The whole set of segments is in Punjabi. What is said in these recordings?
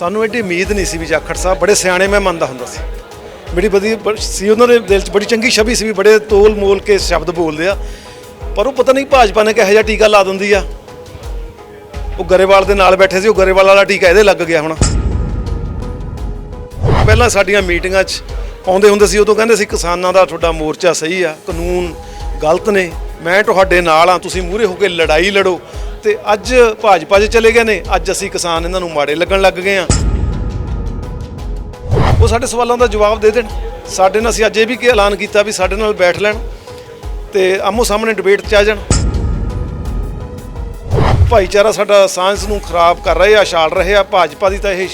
ਸਾਨੂੰ ਐਡੀ ਉਮੀਦ ਨਹੀਂ ਸੀ ਵੀ ਜਾਖੜ ਸਾਹਿਬ ਬੜੇ ਸਿਆਣੇ ਮੈਂ ਮੰਨਦਾ ਹੁੰਦਾ ਸੀ। ਬੜੀ ਵਧੀਆ ਸੀ, ਉਹਨਾਂ ਦੇ ਦਿਲ 'ਚ ਬੜੀ ਚੰਗੀ ਛਵੀ ਸੀ ਵੀ ਬੜੇ ਤੋਲ ਮੋਲ ਕੇ ਸ਼ਬਦ ਬੋਲਦੇ ਆ। ਪਰ ਉਹ ਪਤਾ ਨਹੀਂ ਭਾਜਪਾ ਨੇ ਕਿਹੋ ਜਿਹਾ ਟੀਕਾ ਲਾ ਦਿੰਦੀ ਆ। ਉਹ ਗਰੇਵਾਲ ਦੇ ਨਾਲ ਬੈਠੇ ਸੀ, ਉਹ ਗਰੇਵਾਲ ਵਾਲਾ ਟੀਕਾ ਇਹਦੇ ਲੱਗ ਗਿਆ ਹੁਣ। ਪਹਿਲਾਂ ਸਾਡੀਆਂ ਮੀਟਿੰਗਾਂ 'ਚ ਆਉਂਦੇ ਹੁੰਦੇ ਸੀ, ਉਦੋਂ ਕਹਿੰਦੇ ਸੀ ਕਿਸਾਨਾਂ ਦਾ ਤੁਹਾਡਾ ਮੋਰਚਾ ਸਹੀ ਆ, ਕਾਨੂੰਨ ਗਲਤ ਨੇ। ਮੈਂ ਤੁਹਾਡੇ ਨਾਲ ਆ ਤੁਸੀਂ ਮੂਹਰੇ ਹੋ ਕੇ ਲੜਾਈ ਲੜੋ। ਤੇ ਅੱਜ ਭਾਜਪਾ 'ਚ ਚਲੇ ਗਏ ਨੇ, ਅੱਜ ਅਸੀਂ ਕਿਸਾਨ ਇਹਨਾਂ ਨੂੰ ਮਾੜੇ ਲੱਗਣ ਲੱਗ ਗਏ ਆ ਉਹ ਸਾਡੇ ਸਵਾਲਾਂ ਦਾ ਜਵਾਬ ਦੇ ਦੇਣ। ਸਾਡੇ ਨਾਲ ਅਸੀਂ ਅੱਜ ਇਹ ਵੀ ਐਲਾਨ ਕੀਤਾ ਵੀ ਸਾਡੇ ਨਾਲ ਬੈਠ ਲੈਣ ਤੇ ਆਮੋ ਸਾਹਮਣੇ ਡਿਬੇਟ 'ਚ ਆ ਜਾਣ। ਭਾਈਚਾਰਾ ਸਾਡਾ ਸਾਇੰਸ ਨੂੰ ਖਰਾਬ ਕਰ ਰਹੇ ਆ, ਛਾਲ ਰਹੇ ਆ। ਭਾਜਪਾ ਦੀ ਤਾਂ ਇਹ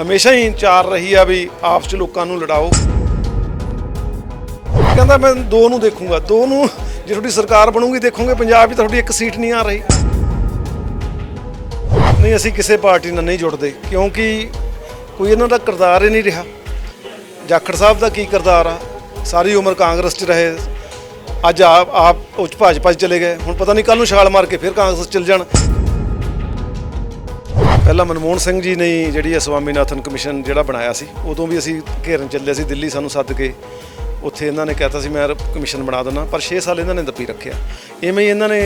ਹਮੇਸ਼ਾ ਹੀ ਚਾਰ ਰਹੀ ਆ ਵੀ ਆਪਸ ਚ ਲੋਕਾਂ ਨੂੰ ਲੜਾਓ। ਕਹਿੰਦਾ ਮੈਂ ਦੋ ਨੂੰ ਦੇਖੂੰਗਾ, ਦੋ ਨੂੰ ਜੇ ਤੁਹਾਡੀ ਸਰਕਾਰ ਬਣੂਗੀ, ਦੇਖੋਗੇ ਪੰਜਾਬ ਵਿੱਚ ਤੁਹਾਡੀ ਇੱਕ ਸੀਟ ਨਹੀਂ ਆ ਰਹੀ। ਨਹੀਂ, ਅਸੀਂ ਕਿਸੇ ਪਾਰਟੀ ਨਾਲ ਨਹੀਂ ਜੁੜਦੇ, ਕਿਉਂਕਿ ਕੋਈ ਇਹਨਾਂ ਦਾ ਕਿਰਦਾਰ ਹੀ ਨਹੀਂ ਰਿਹਾ। ਜਾਖੜ ਸਾਹਿਬ ਦਾ ਕੀ ਕਿਰਦਾਰ ਆ? ਸਾਰੀ ਉਮਰ ਕਾਂਗਰਸ 'ਚ ਰਹੇ। ਅੱਜ ਆਪ ਆਪ ਉੱਚ ਭਾਜਪਾ 'ਚ ਚਲੇ ਗਏ। ਹੁਣ ਪਤਾ ਨਹੀਂ ਕੱਲ ਨੂੰ ਛਾਲ ਮਾਰ ਕੇ ਫਿਰ ਕਾਂਗਰਸ 'ਚ ਚਲ ਜਾਣ। ਪਹਿਲਾਂ ਮਨਮੋਹਨ ਸਿੰਘ ਜੀ ਨੇ ਜਿਹੜੀ ਹੈ ਸਵਾਮੀਨਾਥਨ ਕਮਿਸ਼ਨ ਜਿਹੜਾ ਬਣਾਇਆ ਸੀ, ਉਦੋਂ ਵੀ ਅਸੀਂ ਘੇਰਨ ਚੱਲੇ ਸੀ ਦਿੱਲੀ ਸਾਨੂੰ ਸੱਦ ਕੇ। ਉੱਥੇ ਇਹਨਾਂ ਨੇ ਕਹਿਤਾ ਸੀ, ਮੈਂ ਕਮਿਸ਼ਨ ਬਣਾ ਦਿੰਦਾ ਪਰ 6 ਸਾਲ ਇਹਨਾਂ ਨੇ ਦੱਪੀ ਰੱਖਿਆ। ਐਵੇਂ ਹੀ ਇਹਨਾਂ ਨੇ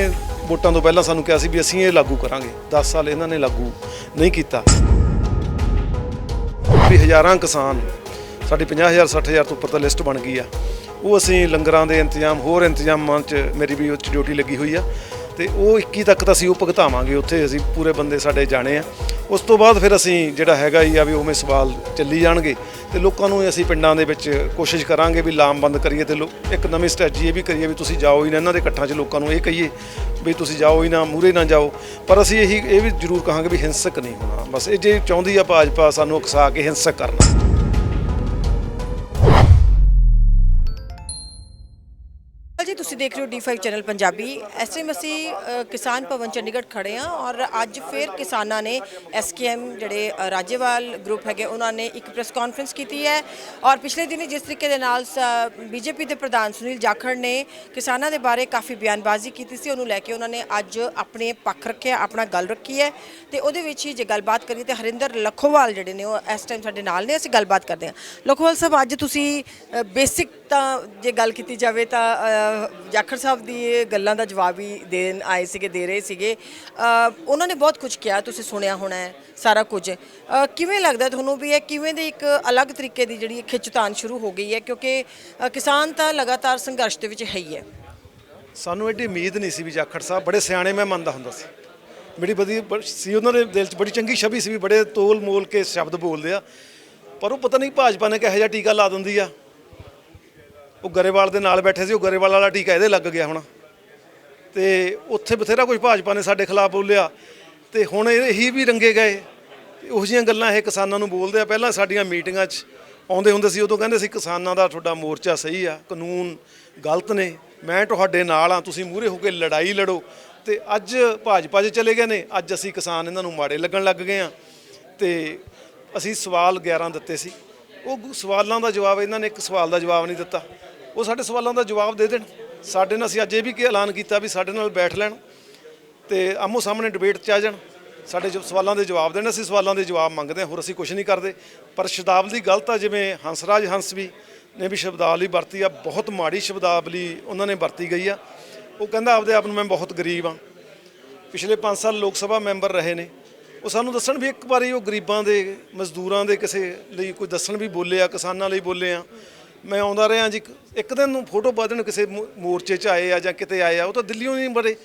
ਵੋਟਾਂ ਤੋਂ ਪਹਿਲਾਂ ਸਾਨੂੰ ਕਿਹਾ ਸੀ ਵੀ ਅਸੀਂ ਇਹ ਲਾਗੂ ਕਰਾਂਗੇ। 10 ਸਾਲ ਇਹਨਾਂ ਨੇ ਲਾਗੂ ਨਹੀਂ ਕੀਤਾ। ਵੀ ਹਜ਼ਾਰਾਂ ਕਿਸਾਨ, ਸਾਡੀ 50000 60000 ਤੋਂ ਉੱਪਰ ਤਾਂ ਲਿਸਟ ਬਣ ਗਈ ਆ। ਉਹ ਅਸੀਂ ਲੰਗਰਾਂ ਦੇ ਇੰਤਜ਼ਾਮ, ਹੋਰ ਇੰਤਜ਼ਾਮਾਂ 'ਚ ਮੇਰੀ ਵੀ ਉੱਚ ਡਿਊਟੀ ਲੱਗੀ ਹੋਈ ਆ। ਤੇ ਉਹ 21 ਤੱਕ ਤਾਂ ਅਸੀਂ ਉਹ ਭੁਗਤਾਵਾਂਗੇ, ਉੱਥੇ ਅਸੀਂ ਪੂਰੇ ਬੰਦੇ ਸਾਡੇ ਜਾਣੇ ਆ। ਉਸ ਤੋਂ ਬਾਅਦ ਫਿਰ ਅਸੀਂ ਜਿਹੜਾ ਹੈਗਾ ਹੀ ਆ ਵੀ ਉਵੇਂ ਸਵਾਲ ਚੱਲੀ ਜਾਣਗੇ ਤੇ ਲੋਕਾਂ ਨੂੰ ਅਸੀਂ ਪਿੰਡਾਂ ਦੇ ਵਿੱਚ ਕੋਸ਼ਿਸ਼ ਕਰਾਂਗੇ ਵੀ ਲਾਮਬੰਦ ਕਰੀਏ ਤੇ ਲੋ- ਇੱਕ ਨਵੀਂ ਸਟ੍ਰੈਟਜੀ ਇਹ ਵੀ ਕਰੀਏ ਵੀ ਤੁਸੀਂ ਜਾਓ ਹੀ ਨਾ ਇਹਨਾਂ ਦੇ ਇਕੱਠਾਂ 'ਚ ਲੋਕਾਂ ਨੂੰ ਇਹ ਕਹੀਏ ਵੀ ਤੁਸੀਂ ਜਾਓ ਹੀ ਨਾ ਮੂਰੇ ਨਾ ਜਾਓ। ਪਰ ਅਸੀਂ ਇਹੀ, ਇਹ ਵੀ ਜ਼ਰੂਰ ਕਹਾਂਗੇ ਵੀ ਹਿੰਸਕ ਨਹੀਂ ਹੋਣਾ। ਬਸ ਇਹ ਜੇ ਚਾਹੁੰਦੀ ਆ ਭਾਜਪਾ ਸਾਨੂੰ ਉਕਸਾ ਕੇ ਹਿੰਸਕ ਕਰਨਾ। ਦੇਖ ਰਹੇ ਹੋ D5 ਚੈਨਲ ਪੰਜਾਬੀ। ਇਸ ਟਾਈਮ ਅਸੀਂ ਅ, ਕਿਸਾਨ ਭਵਨ ਚੰਡੀਗੜ੍ਹ ਖੜੇ ਹਾਂ ਔਰ ਅੱਜ ਫਿਰ ਕਿਸਾਨਾਂ ਨੇ ਐਸਕੇਐਮ ਜਿਹੜੇ ਅ, ਰਾਜੇਵਾਲ ਗਰੁੱਪ ਹੈਗੇ ਉਹਨਾਂ ਨੇ ਇੱਕ ਪ੍ਰੈਸ ਕਾਨਫਰੰਸ ਕੀਤੀ ਹੈ ਔਰ ਪਿਛਲੇ ਦਿਨੀ ਜਿਸ ਤਰੀਕੇ ਦੇ ਨਾਲ ਬੀਜੇਪੀ ਦੇ ਪ੍ਰਧਾਨ ਸੁਨੀਲ ਜਾਖੜ ਨੇ ਕਿਸਾਨਾਂ ਦੇ ਬਾਰੇ ਕਾਫੀ ਬਿਆਨਬਾਜ਼ੀ ਕੀਤੀ ਸੀ ਉਹਨੂੰ ਲੈ ਕੇ ਉਹਨਾਂ ਨੇ ਅੱਜ ਆਪਣੇ ਪੱਖ ਰੱਖਿਆ ਆਪਣਾ ਗੱਲ ਰੱਖੀ ਹੈ ਤੇ ਉਹਦੇ ਵਿੱਚ ਹੀ ਜੇ ਗੱਲਬਾਤ ਕਰੀਏ ਤੇ ਹਰਿੰਦਰ ਲੱਖੋਵਾਲ ਜਿਹੜੇ ਨੇ ਉਹ ਇਸ ਟਾਈਮ ਸਾਡੇ ਨਾਲ ਨੇ ਅਸੀਂ ਗੱਲਬਾਤ ਕਰਦੇ ਹਾਂ। ਲੱਖੋਵਾਲ ਸਾਹਿਬ ਅੱਜ ਤੁਸੀਂ ਬੇਸਿਕ ਤਾਂ ਜੇ ਗੱਲ ਕੀਤੀ ਜਾਵੇ ਤਾਂ ਅ, ਜਾਖੜ ਸਾਹਿਬ ਦੀ ਇਹ ਗੱਲਾਂ ਦਾ ਜਵਾਬ ਹੀ ਦੇਣ ਆਏ ਸੀਗੇ ਦੇ ਰਹੇ ਸੀਗੇ। ਅ, ਉਹਨਾਂ ਨੇ ਬਹੁਤ ਕੁਝ ਕਿਹਾ ਤੁਸੀਂ ਸੁਣਿਆ ਹੋਣਾ ਹੈ ਸਾਰਾ ਕੁਝ। ਅ, ਕਿਵੇਂ ਲੱਗਦਾ ਤੁਹਾਨੂੰ ਵੀ ਇਹ ਕਿਵੇਂ ਦੇ ਇੱਕ ਅਲੱਗ ਤਰੀਕੇ ਦੀ ਜਿਹੜੀ ਖਿੱਚਤਾਨ ਸ਼ੁਰੂ ਹੋ ਗਈ ਹੈ? ਕਿਉਂਕਿ ਅ, ਕਿਸਾਨ ਤਾਂ ਲਗਾਤਾਰ ਸੰਘਰਸ਼ ਦੇ ਵਿੱਚ ਹੈ ਹੀ ਹੈ। ਸਾਨੂੰ ਐਡੀ ਉਮੀਦ ਨਹੀਂ ਸੀ ਵੀ ਜਾਖੜ ਸਾਹਿਬ ਬੜੇ ਸਿਆਣੇ ਮੈਂ ਮੰਨਦਾ ਹੁੰਦਾ ਸੀ। ਬੜੀ ਵਧੀਆ ਬ- ਸੀ ਉਹਨਾਂ ਦੇ ਦਿਲ 'ਚ ਬੜੀ ਚੰਗੀ ਛਵੀ ਸੀ ਵੀ ਬੜੇ ਤੋਲ ਮੋਲ ਕੇ ਸ਼ਬਦ ਬੋਲਦੇ ਆ। ਪਰ ਉਹ ਪਤਾ ਨਹੀਂ ਭਾਜਪਾ ਨੇ ਕਿਹੋ ਜਿਹਾ ਟੀਕਾ ਲਾ ਦਿੰਦੀ ਆ। ਉਹ ਗਰੇਵਾਲ ਦੇ ਨਾਲ ਬੈਠੇ ਸੀ, ਉਹ ਗਰੇਵਾਲ ਵਾਲਾ ਟੀਕਾ ਇਹਦੇ ਲੱਗ ਗਿਆ ਹੁਣ। ਤੇ ਉੱਥੇ ਬਥੇਰਾ ਕੁਝ ਭਾਜਪਾ ਨੇ ਸਾਡੇ ਖਿਲਾਫ ਬੋਲਿਆ। ਤੇ ਹੁਣ ਇਹੀ ਵੀ ਰੰਗੇ ਗਏ। ਉਹੋ ਜਿਹੀਆਂ ਗੱਲਾਂ ਇਹ ਕਿਸਾਨਾਂ ਨੂੰ ਬੋਲਦੇ ਆ। ਪਹਿਲਾਂ ਸਾਡੀਆਂ ਮੀਟਿੰਗਾਂ 'ਚ ਆਉਂਦੇ ਹੁੰਦੇ ਸੀ, ਉਦੋਂ ਕਹਿੰਦੇ ਸੀ, ਕਿਸਾਨਾਂ ਦਾ ਤੁਹਾਡਾ ਮੋਰਚਾ ਸਹੀ ਆ, ਕਾਨੂੰਨ ਗਲਤ ਨੇ। ਮੈਂ ਤੁਹਾਡੇ ਨਾਲ ਆ, ਤੁਸੀਂ ਮੂਹਰੇ ਹੋ ਕੇ ਲੜਾਈ ਲੜੋ। ਤੇ ਅੱਜ ਭਾਜਪਾ 'ਚ ਚਲੇ ਗਏ ਨੇ, ਅੱਜ ਅਸੀਂ ਕਿਸਾਨ ਇਹਨਾਂ ਨੂੰ ਮਾੜੇ ਲੱਗਣ ਲੱਗ ਗਏ ਆ। ਤੇ ਅਸੀਂ ਸਵਾਲ 11 ਦਿੱਤੇ ਸੀ। ਉਹ ਗੁ- ਸਵਾਲਾਂ ਦਾ ਜਵਾਬ, ਇਹਨਾਂ ਨੇ ਇੱਕ ਸਵਾਲ ਦਾ ਜਵਾਬ ਨਹੀਂ ਦਿੱਤਾ। ਉਹ ਸਾਡੇ ਸਵਾਲਾਂ ਦਾ ਜਵਾਬ ਦੇ ਦੇਣ। ਸਾਡੇ ਨਾਲ ਅਸੀਂ ਅੱਜ ਇਹ ਵੀ ਕਿ ਐਲਾਨ ਕੀਤਾ ਵੀ ਸਾਡੇ ਨਾਲ ਬੈਠ ਲੈਣ ਤੇ ਆਮੋ ਸਾਹਮਣੇ ਡਿਬੇਟ 'ਚ ਆ ਜਾਣ। ਸਾਡੇ ਜੋ ਸਵਾਲਾਂ ਦੇ ਜਵਾਬ ਦੇਣ। ਅਸੀਂ ਸਵਾਲਾਂ ਦੇ ਜਵਾਬ ਮੰਗਦੇ ਹਾਂ, ਹੋਰ ਅਸੀਂ ਕੁਝ ਨਹੀਂ ਕਰਦੇ। ਪਰ ਸ਼ਬਦਾਵਲੀ ਗਲਤ ਆ, ਜਿਵੇਂ ਹੰਸਰਾਜ ਹੰਸ ਵੀ ਨੇ ਵੀ ਸ਼ਬਦਾਵਲੀ ਵਰਤੀ ਆ। ਬਹੁਤ ਮਾੜੀ ਸ਼ਬਦਾਵਲੀ ਉਹਨਾਂ ਨੇ ਵਰਤੀ ਗਈ ਆ। ਉਹ ਕਹਿੰਦਾ, ਆਪਦੇ ਆਪ ਨੂੰ ਮੈਂ ਬਹੁਤ ਗਰੀਬ ਆ। ਪਿਛਲੇ 5 ਸਾਲ ਲੋਕ ਸਭਾ ਮੈਂਬਰ ਰਹੇ ਨੇ। ਉਹ ਸਾਨੂੰ ਦੱਸਣ ਵੀ ਇੱਕ ਵਾਰੀ ਉਹ ਗਰੀਬਾਂ ਦੇ, ਮਜ਼ਦੂਰਾਂ ਦੇ ਕਿਸੇ ਲਈ ਕੋਈ ਦੱਸਣ ਵੀ ਬੋਲੇ ਆ ਕਿਸਾਨਾਂ ਲਈ ਬੋਲੇ ਆ। ਮੈਂ ਆਉਂਦਾ ਰਿਹਾ ਜੀ, ਇੱਕ ਦਿਨ ਨੂੰ ਫੋਟੋ ਪਾ ਕਿਸੇ ਮੋ- ਮੋਰਚੇ 'ਚ ਆਏ ਆ ਜਾਂ ਕਿਤੇ ਆਏ ਆ, ਉਹ ਤਾਂ ਦਿੱਲੀੋਂ ਨਹੀਂ ਬੜੇ